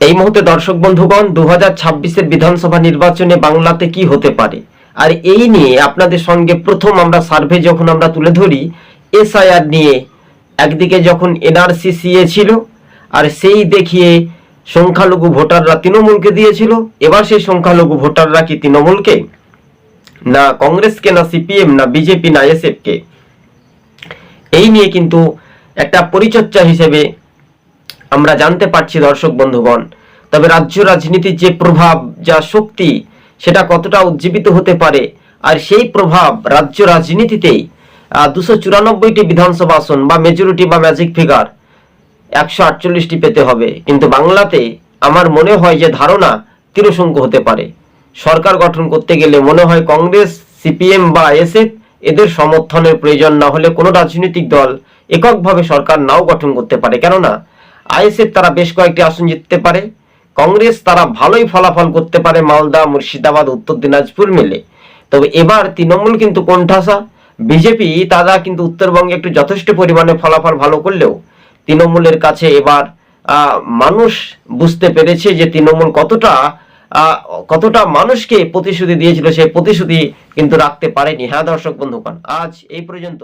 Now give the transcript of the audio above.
এই মুহূর্তে দর্শক বন্ধুগণ দু হাজার ছাব্বিশের বিধানসভা নির্বাচনে বাংলাতে কি হতে পারে? আর এই নিয়ে আপনাদের সঙ্গে প্রথম আমরা সার্ভে যখন আমরা তুলে ধরি, এসআইআর নিয়ে। একদিকে যখন এনআরসি সিএ ছিল, আর সেই দেখিয়ে সংখ্যালঘু ভোটাররা তৃণমূলকে দিয়েছিল, এবার সেই সংখ্যালঘু ভোটাররা কি তৃণমূলকে? না কংগ্রেসকে, না সিপিএম, না বিজেপি, না এসএফ কে এই নিয়ে কিন্তু একটা পরিচর্যা হিসেবে আমরা জানতে পারছি দর্শক বন্ধুগণ। তবে রাজ্য রাজনীতির যে প্রভাব, যা শক্তি, সেটা কতটা উজ্জীবিত হতে পারে, আর সেই প্রভাব রাজ্য রাজনীতিতেই দুশো চুরানব্বইটি বিধানসভা আসন বা মেজরিটি বা ম্যাজিক ফিগার একশো আটচল্লিশটি পেতে হবে। কিন্তু বাংলাতে আমার মনে হয় যে ধারণা তিরসংখ্য হতে পারে। সরকার গঠন করতে গেলে মনে হয় কংগ্রেস, সিপিএম বা এসএফ এদের সমর্থনের প্রয়োজন না হলে কোনো রাজনৈতিক দল এককভাবে সরকার নাও গঠন করতে পারে। কেননা আইএসএফ তারা বেশ কয়েকটি আসন জিততে পারে। কংগ্রেস তারা ভালোই ফলাফল করতে পারে মালদা, মুর্শিদাবাদ, উত্তর দিনাজপুর মিলে। তবে এবার তৃণমূল কিন্তু কোণঠাসা। বিজেপি, তারা কিন্তু উত্তরবঙ্গে একটু যথেষ্ট পরিমাণে ফলাফল ভালো করলেও তৃণমূলের কাছে এবার মানুষ বুঝতে পেরেছে যে তৃণমূল কতটা কতটা মানুষকে প্রতিশ্রুতি দিয়েছিল, সেই প্রতিশ্রুতি কিন্তু রাখতে পারেনি। হ্যাঁ দর্শক বন্ধুগণ, আজ এই পর্যন্ত।